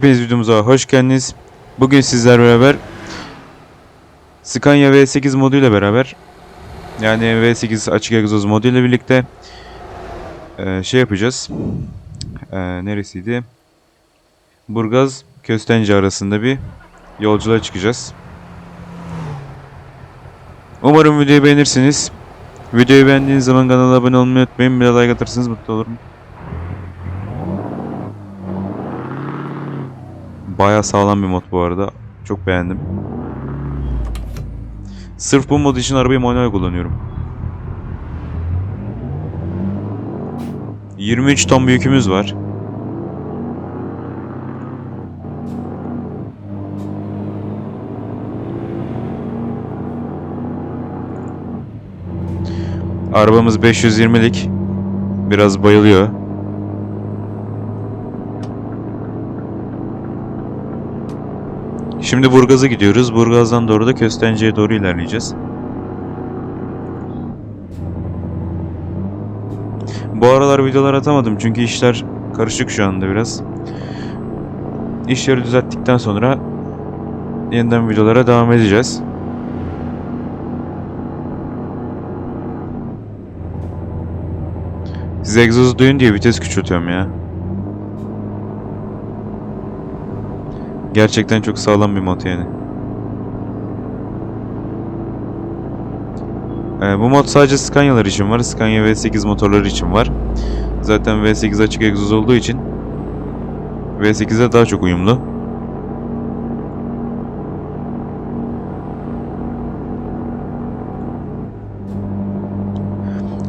Hepiniz videomuza hoş geldiniz. Bugün sizler beraber Scania V8 moduyla beraber yani V8 açık egzoz moduyla birlikte eee, şey yapacağız. Eee, neresiydi? Burgaz Köstence arasında bir yolculuğa çıkacağız. Umarım videoyu beğenirsiniz. Videoyu beğendiğiniz zaman kanala abone olmayı unutmayın. Bir de like atarsanız mutlu olurum. Baya sağlam bir mod bu arada. Çok beğendim. Sırf bu mod için arabayı manuel kullanıyorum. 23 ton bir yükümüz var. Arabamız 520'lik. Biraz bayılıyor. Şimdi Burgaz'a gidiyoruz. Burgaz'dan doğru da Köstence'ye doğru ilerleyeceğiz. Bu aralar videolar atamadım çünkü işler karışık şu anda biraz. İşleri düzelttikten sonra yeniden videolara devam edeceğiz. Siz egzozu duyun diye vites küçültüyorum ya. Gerçekten çok sağlam bir mod yani. Ee, bu mod sadece Scania'lar için var. Scania V8 motorları için var. Zaten V8 açık egzoz olduğu için V8'e daha çok uyumlu.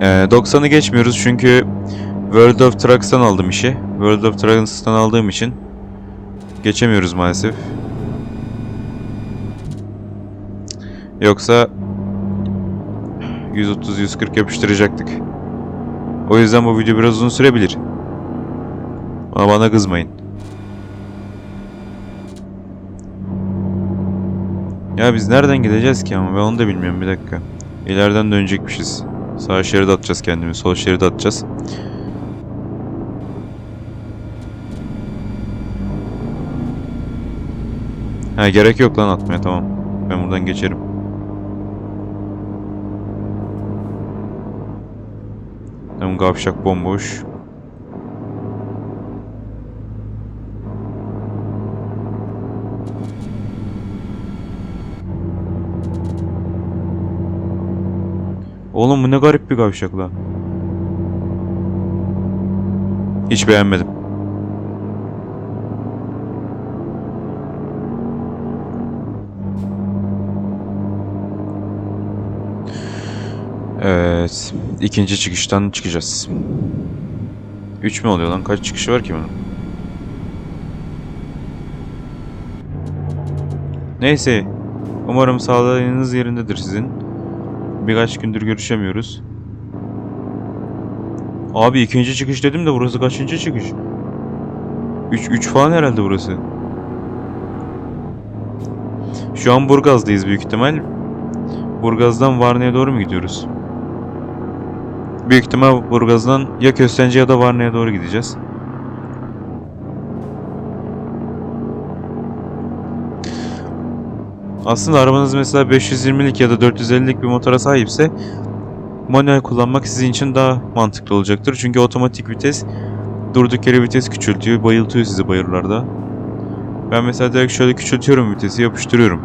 Ee, 90'ı geçmiyoruz çünkü World of Trucks'tan aldım işi. World of Trucks'tan aldığım için geçemiyoruz maalesef. Yoksa 130-140 yapıştıracaktık. O yüzden bu video biraz uzun sürebilir. Ama bana kızmayın. Ya biz nereden gideceğiz ki ama ben onu da bilmiyorum bir dakika. İleriden dönecekmişiz. Sağ şeride atacağız kendimizi, sol şeride atacağız. Ha gerek yok lan atmaya tamam. Ben buradan geçerim. Tamam kavşak bomboş. Oğlum bu ne garip bir kavşak la. Hiç beğenmedim. Evet. ikinci çıkıştan çıkacağız. 3 mü oluyor lan? Kaç çıkışı var ki bunun? Neyse. Umarım sağlığınız yerindedir sizin. Birkaç gündür görüşemiyoruz. Abi ikinci çıkış dedim de burası kaçıncı çıkış? 3 3 falan herhalde burası. Şu an Burgaz'dayız büyük ihtimal. Burgaz'dan Varna'ya doğru mu gidiyoruz? Büyük ihtimal Burgaz'dan ya Köstence ya da Varna'ya doğru gideceğiz. Aslında arabanız mesela 520'lik ya da 450'lik bir motora sahipse manuel kullanmak sizin için daha mantıklı olacaktır. Çünkü otomatik vites durduk yere vites küçültüyor, bayıltıyor sizi bayırlarda. Ben mesela direkt şöyle küçültüyorum vitesi, yapıştırıyorum.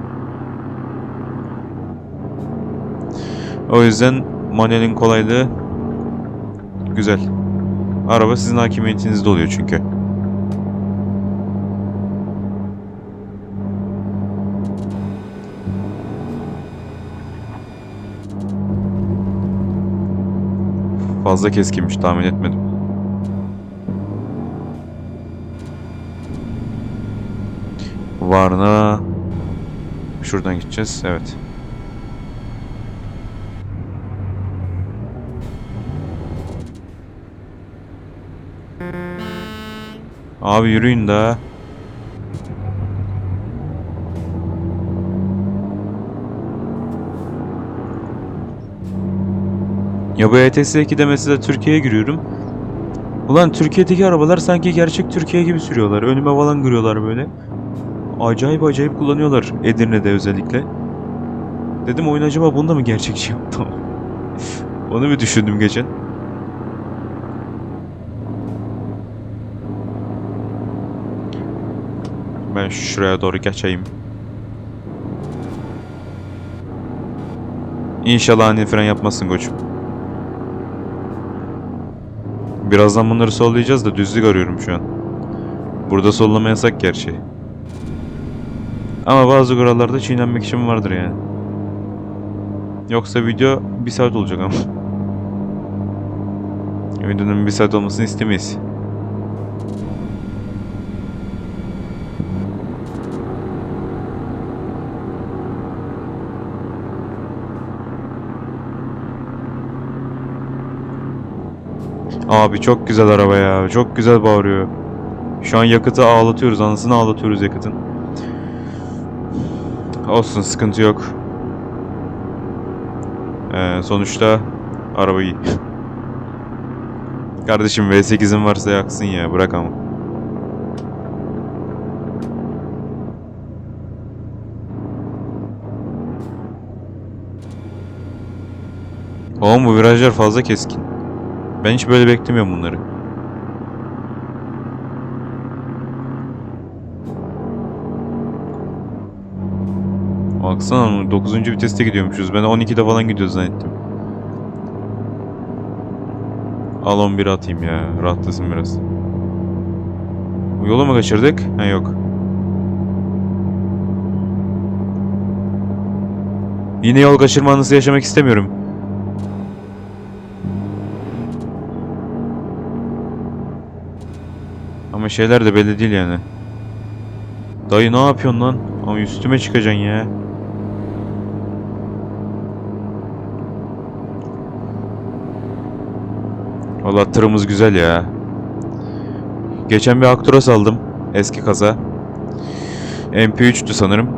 O yüzden manuelin kolaylığı güzel. Araba sizin hakimiyetinizde oluyor çünkü. Fazla keskinmiş tahmin etmedim. Varna Şuradan gideceğiz. Evet. Abi yürüyün daha. Ya bu ETS 2'de mesela Türkiye'ye giriyorum. Ulan Türkiye'deki arabalar sanki gerçek Türkiye gibi sürüyorlar. Önüme falan kırıyorlar böyle. Acayip acayip kullanıyorlar Edirne'de özellikle. Dedim oyun acaba bunda mı gerçekçi yaptım? Onu bir düşündüm geçen. Şuraya doğru geçeyim. İnşallah ani fren yapmazsın koçum. Birazdan bunları sollayacağız da düzlük arıyorum şu an. Burada sollama yasak gerçi. Ama bazı kurallarda çiğnenmek için vardır yani. Yoksa video bir saat olacak ama. Videonun bir saat olmasını istemeyiz. Abi çok güzel araba ya. Çok güzel bağırıyor. Şu an yakıtı ağlatıyoruz. Anasını ağlatıyoruz yakıtın. Olsun sıkıntı yok. Ee, sonuçta araba iyi. Kardeşim V8'in varsa yaksın ya. Bırak ama. Oğlum bu virajlar fazla keskin. Ben hiç böyle beklemiyorum bunları. Baksana 9. viteste gidiyormuşuz. Ben 12'de falan gidiyoruz zannettim. Al 11 atayım ya. Rahatlasın biraz. Yolu mu kaçırdık? Ha yok. Yine yol kaçırma anısı yaşamak istemiyorum. Şeyler de belli değil yani. Dayı ne yapıyorsun lan? Ama üstüme çıkacaksın ya. Valla tırımız güzel ya. Geçen bir Actros aldım. Eski kaza. MP3'tü sanırım.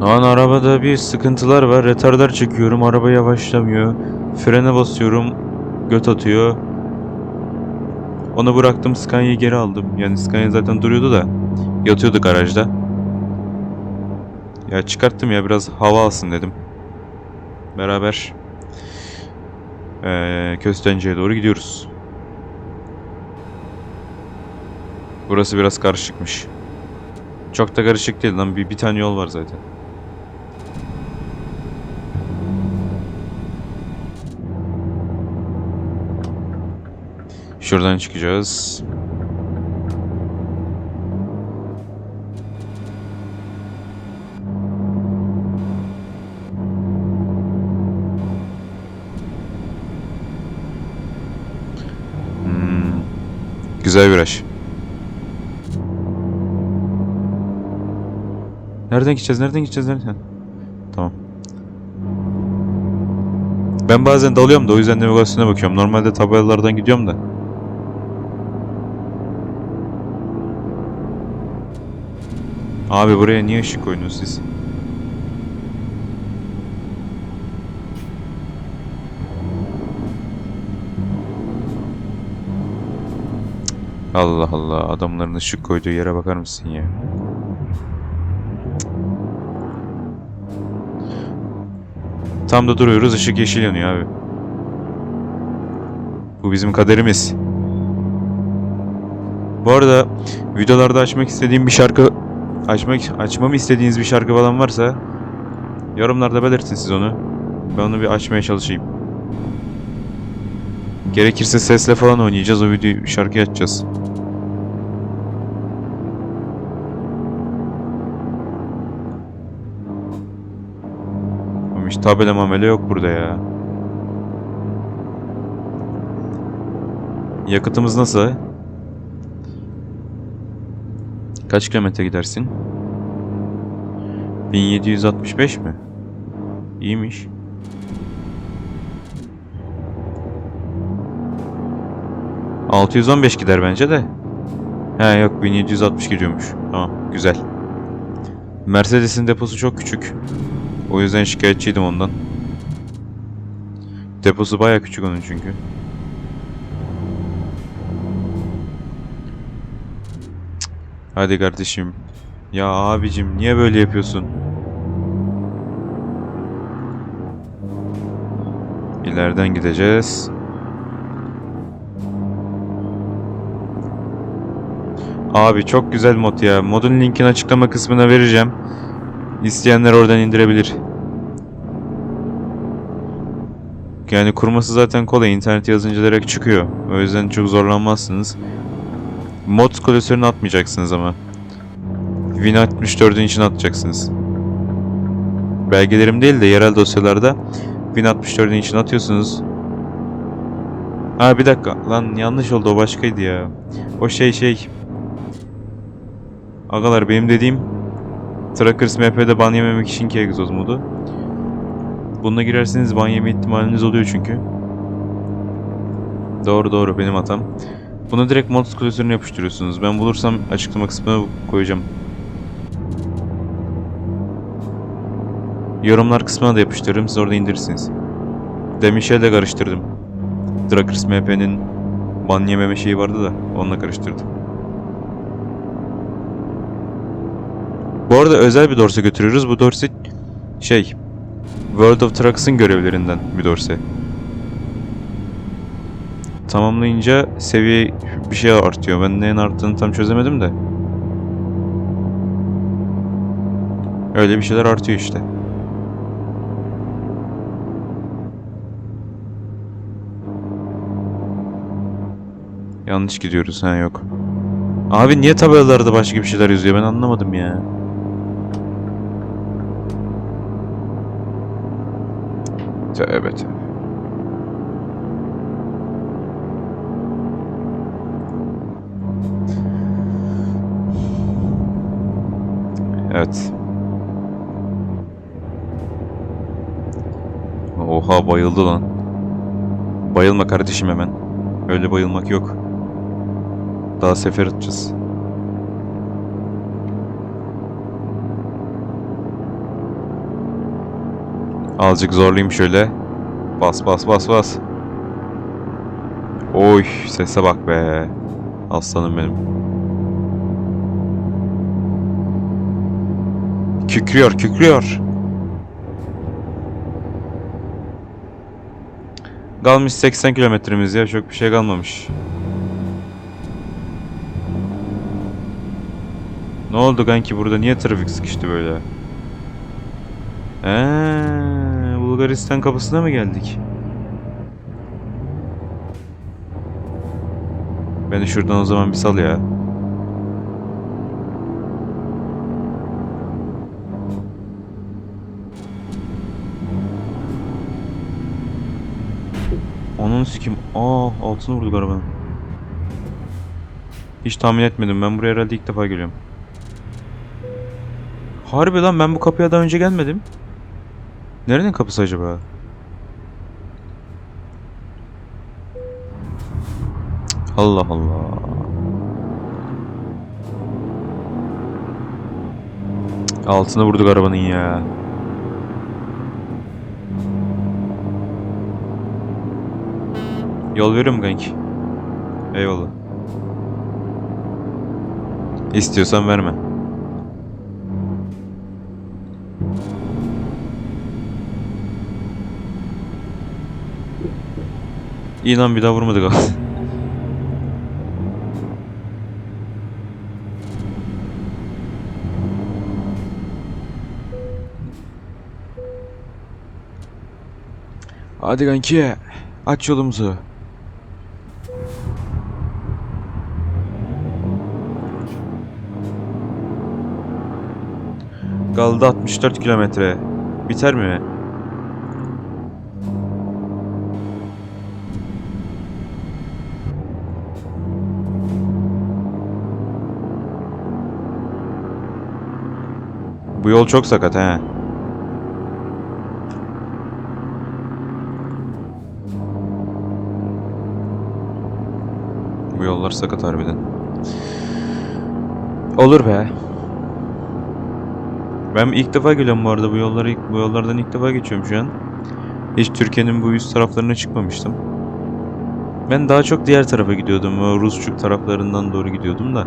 Lan arabada bir sıkıntılar var. Retardar çekiyorum. Araba yavaşlamıyor. Frene basıyorum. Göt atıyor. Onu bıraktım Scania'yı geri aldım. Yani Scania zaten duruyordu da. Yatıyordu garajda. Ya çıkarttım ya biraz hava alsın dedim. Beraber eee Köstence'ye doğru gidiyoruz. Burası biraz karışıkmış. Çok da karışık değil lan. Bir, bir tane yol var zaten. Şuradan çıkacağız. Hmm. Güzel viraj. Nereden gideceğiz? Nereden gideceğiz? Nereden? Tamam. Ben bazen dalıyorum da o yüzden navigasyona bakıyorum. Normalde tabelalardan gidiyorum da. Abi buraya niye ışık koydunuz siz? Allah Allah adamların ışık koyduğu yere bakar mısın ya? Tam da duruyoruz ışık yeşil yanıyor abi. Bu bizim kaderimiz. Bu arada videolarda açmak istediğim bir şarkı açmak açmamı istediğiniz bir şarkı falan varsa yorumlarda belirtin siz onu. Ben onu bir açmaya çalışayım. Gerekirse sesle falan oynayacağız. O videoyu şarkı açacağız. Hiç tabela mamele yok burada ya. Yakıtımız nasıl? Kaç kilometre gidersin? 1765 mi? İyiymiş. ...615 gider bence de. He yok 1760 gidiyormuş. Tamam güzel. Mercedes'in deposu çok küçük. O yüzden şikayetçiydim ondan. Deposu baya küçük onun çünkü. Hadi kardeşim. Ya abicim niye böyle yapıyorsun? İleriden gideceğiz. Abi çok güzel mod ya. Modun linkini açıklama kısmına vereceğim. İsteyenler oradan indirebilir. Yani kurması zaten kolay. İnternet yazınca direkt çıkıyor. O yüzden çok zorlanmazsınız. Mod klasörünü atmayacaksınız ama. Win64'ün için atacaksınız. Belgelerim değil de yerel dosyalarda Win64'ün için atıyorsunuz. Ha bir dakika lan yanlış oldu o başkaydı ya. O şey şey. Agalar benim dediğim Trackers MP'de ban yememek için ki egzoz modu. Bununla girerseniz ban yeme ihtimaliniz oluyor çünkü. Doğru doğru benim hatam. Bunu direkt mod klasörüne yapıştırıyorsunuz. Ben bulursam açıklama kısmına koyacağım. Yorumlar kısmına da yapıştırırım. Siz orada indirirsiniz. Demin şeyle karıştırdım. Drakers MP'nin ban yememe şeyi vardı da onunla karıştırdım. Bu arada özel bir dorse götürüyoruz. Bu dorse şey World of Trucks'ın görevlerinden bir dorse. Tamamlayınca seviye bir şey artıyor. Ben neyin arttığını tam çözemedim de. Öyle bir şeyler artıyor işte. Yanlış gidiyoruz ha yok. Abi niye tabelalarda başka bir şeyler yazıyor ben anlamadım ya. Tövbe tövbe. Evet. Oha bayıldı lan. Bayılma kardeşim hemen. Öyle bayılmak yok. Daha sefer atacağız. Azıcık zorlayayım şöyle. Bas bas bas bas. Oy sese bak be. Aslanım benim. Kükrüyor kükrüyor. Kalmış 80 kilometremiz ya çok bir şey kalmamış. Ne oldu kanki burada niye trafik sıkıştı böyle? Eee, Bulgaristan kapısına mı geldik? Beni şuradan o zaman bir sal ya. Onun sikim. Aa altını vurduk arabanın. Hiç tahmin etmedim. Ben buraya herhalde ilk defa geliyorum. Harbi lan ben bu kapıya daha önce gelmedim. Nerenin kapısı acaba? Allah Allah. Cık, Altını vurduk arabanın ya. Yol veriyorum kanki. Eyvallah. İstiyorsan verme. İyi lan bir daha vurmadık abi. Hadi kanki aç yolumuzu. Kaldı 64 kilometre. Biter mi? Bu yol çok sakat he. Bu yollar sakat harbiden. Olur be. Ben ilk defa geliyorum bu arada bu yolları bu yollardan ilk defa geçiyorum şu an. Hiç Türkiye'nin bu üst taraflarına çıkmamıştım. Ben daha çok diğer tarafa gidiyordum. O Rusçuk taraflarından doğru gidiyordum da.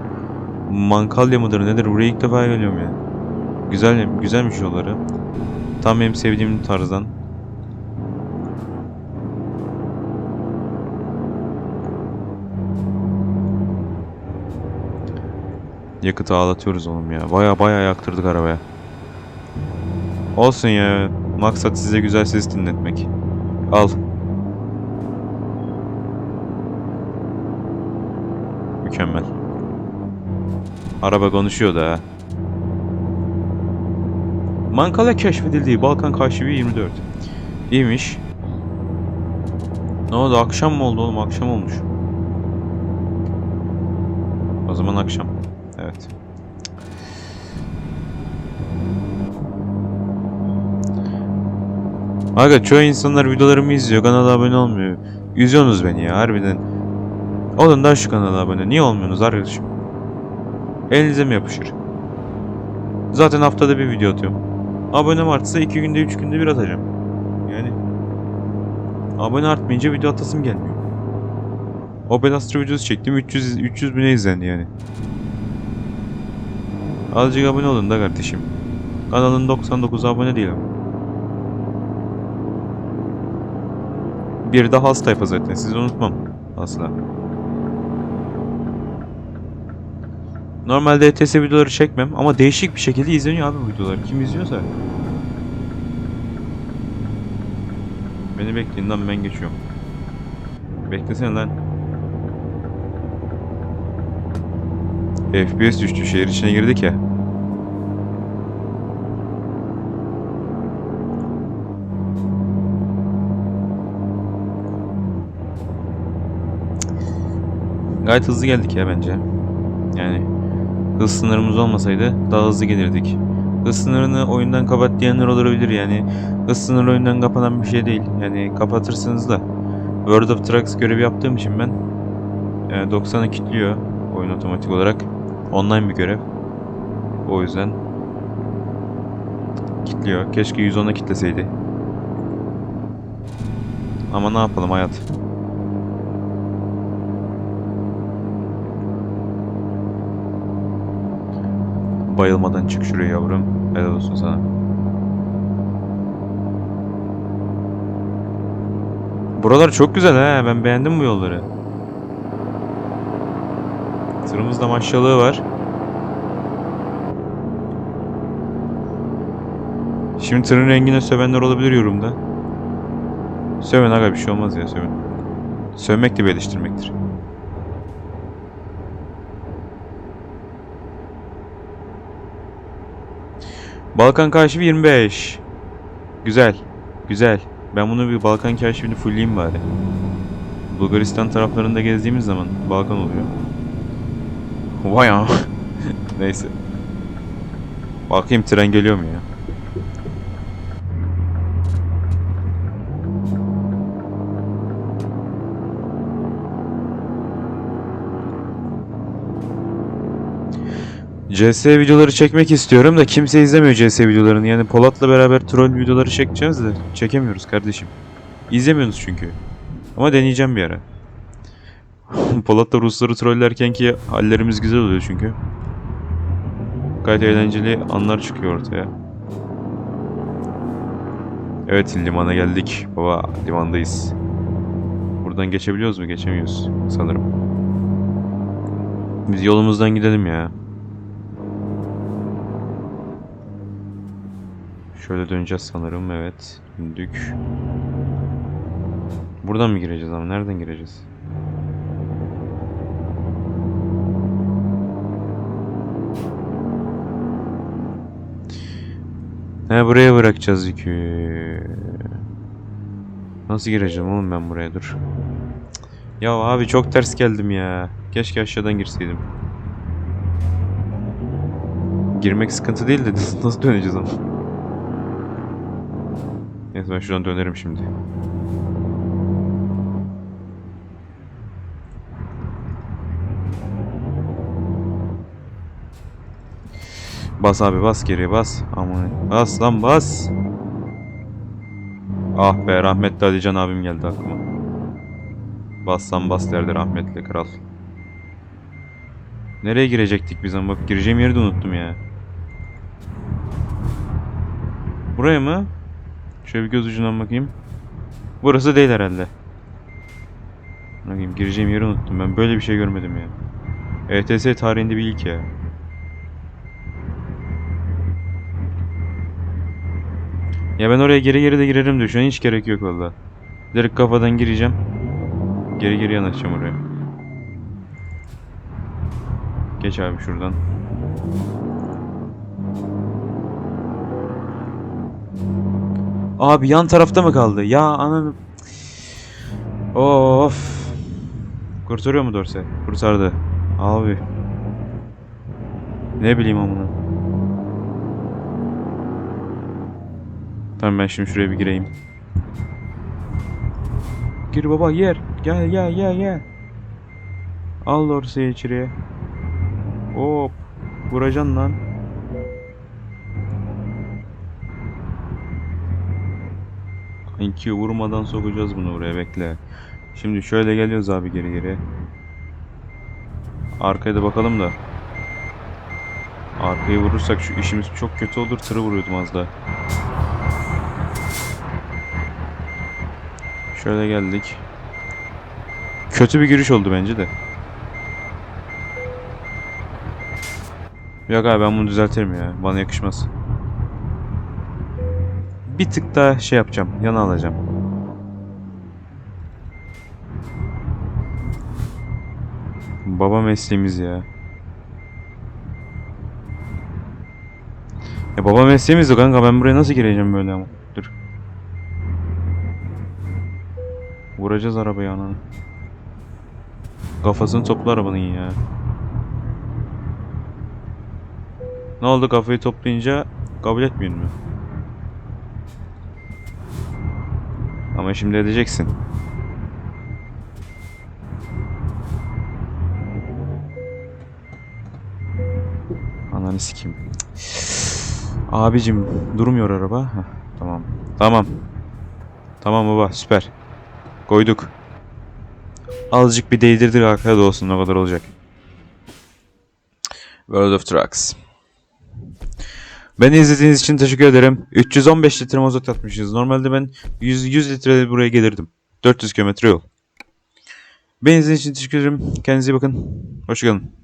Mankalya mıdır nedir? Buraya ilk defa geliyorum ya. Güzel, güzelmiş yolları. Tam benim sevdiğim tarzdan. Yakıtı ağlatıyoruz oğlum ya. Baya baya yaktırdık arabaya. Olsun ya. Maksat size güzel ses dinletmek. Al. Mükemmel. Araba konuşuyor da ha. Mankala keşfedildiği Balkan Kaşifi 24. İyiymiş. Ne oldu akşam mı oldu oğlum akşam olmuş. O zaman akşam. Evet. Aga çoğu insanlar videolarımı izliyor kanala abone olmuyor. Üzüyorsunuz beni ya harbiden. Olun da şu kanala abone. Niye olmuyorsunuz arkadaşım? Elinize mi yapışır? Zaten haftada bir video atıyorum. Abonem artsa 2 günde 3 günde bir atacağım. Yani abone artmayınca video atasım gelmiyor. Opel Astra videosu çektim 300 300 bine izlendi yani. Azıcık abone olun da kardeşim. Kanalın 99 abone değil Bir de has tayfa zaten sizi unutmam asla. Normalde ETS videoları çekmem ama değişik bir şekilde izleniyor abi bu videolar. Kim izliyorsa. Beni bekleyin lan ben geçiyorum. Beklesene lan. FPS düştü şehir içine girdik ya. Gayet hızlı geldik ya bence. Yani hız sınırımız olmasaydı daha hızlı gelirdik. Hız sınırını oyundan kapat diyenler olabilir yani. Hız sınırı oyundan kapanan bir şey değil. Yani kapatırsınız da. World of Trucks görevi yaptığım için ben yani 90'ı kilitliyor oyun otomatik olarak. Online bir görev. O yüzden kilitliyor. Keşke 110'a kitleseydi. Ama ne yapalım hayat. Bayılmadan çık şuraya yavrum. Helal olsun sana. Buralar çok güzel ha. Ben beğendim bu yolları. Tırımızda maşallığı var. Şimdi tırın rengine sövenler olabilir yorumda. Söven aga bir şey olmaz ya söven. Sövmek de bir eleştirmektir. Balkan Kaşifi 25. Güzel. Güzel. Ben bunu bir Balkan Kaşifini fullleyeyim bari. Bulgaristan taraflarında gezdiğimiz zaman Balkan oluyor. Vay ya. Neyse. Bakayım tren geliyor mu ya? CS videoları çekmek istiyorum da kimse izlemiyor CS videolarını. Yani Polat'la beraber troll videoları çekeceğiz de çekemiyoruz kardeşim. İzlemiyorsunuz çünkü. Ama deneyeceğim bir ara. Polat'la Rusları trollerken ki hallerimiz güzel oluyor çünkü. Gayet eğlenceli anlar çıkıyor ortaya. Evet limana geldik. Baba limandayız. Buradan geçebiliyoruz mu? Geçemiyoruz sanırım. Biz yolumuzdan gidelim ya. Şöyle döneceğiz sanırım evet. Döndük. Buradan mı gireceğiz ama nereden gireceğiz? He buraya bırakacağız yükü. Nasıl gireceğim oğlum ben buraya dur. Ya abi çok ters geldim ya. Keşke aşağıdan girseydim. Girmek sıkıntı değil de nasıl döneceğiz ama. Neyse ben şuradan dönerim şimdi. Bas abi bas geriye bas. Aman bas lan bas. Ah be rahmetli Alican abim geldi aklıma. Bassan bas derdi rahmetli kral. Nereye girecektik biz ama gireceğim yeri de unuttum ya. Buraya mı? Şöyle bir göz ucundan bakayım. Burası değil herhalde. Bakayım gireceğim yeri unuttum ben. Böyle bir şey görmedim ya. ETS tarihinde bir ilk ya. Ya ben oraya geri geri de girerim diyor. Şu an hiç gerek yok valla. Direkt kafadan gireceğim. Geri geri yanaşacağım oraya. Geç abi şuradan. Abi yan tarafta mı kaldı? Ya ananı... Of. Kurtarıyor mu Dorse? Kurtardı. Abi. Ne bileyim amına. Tamam ben şimdi şuraya bir gireyim. Gir baba yer. Gel gel gel gel. Al Dorse'yi içeriye. Hop. Vuracaksın lan. İki vurmadan sokacağız bunu buraya bekle. Şimdi şöyle geliyoruz abi geri geri. Arkaya da bakalım da. Arkayı vurursak şu işimiz çok kötü olur. Tırı vuruyordum az daha. Şöyle geldik. Kötü bir giriş oldu bence de. Yok abi ben bunu düzeltirim ya. Bana yakışmaz. Bir tık daha şey yapacağım. Yana alacağım. Baba mesleğimiz ya. Ya baba mesleğimiz de kanka ben buraya nasıl gireceğim böyle ama. Dur. Vuracağız arabayı ananı. Kafasını topla arabanın ya. Ne oldu kafayı toplayınca kabul etmiyor mu? Ama şimdi edeceksin. Ananı sikeyim. Abicim durmuyor araba. Heh, tamam. Tamam. Tamam baba süper. Koyduk. Azıcık bir değdirdik arkada da olsun ne kadar olacak. World of Trucks. Beni izlediğiniz için teşekkür ederim. 315 litre mazot atmışız. Normalde ben 100, 100 litre buraya gelirdim. 400 kilometre yol. Beni izlediğiniz için teşekkür ederim. Kendinize iyi bakın. Hoşçakalın.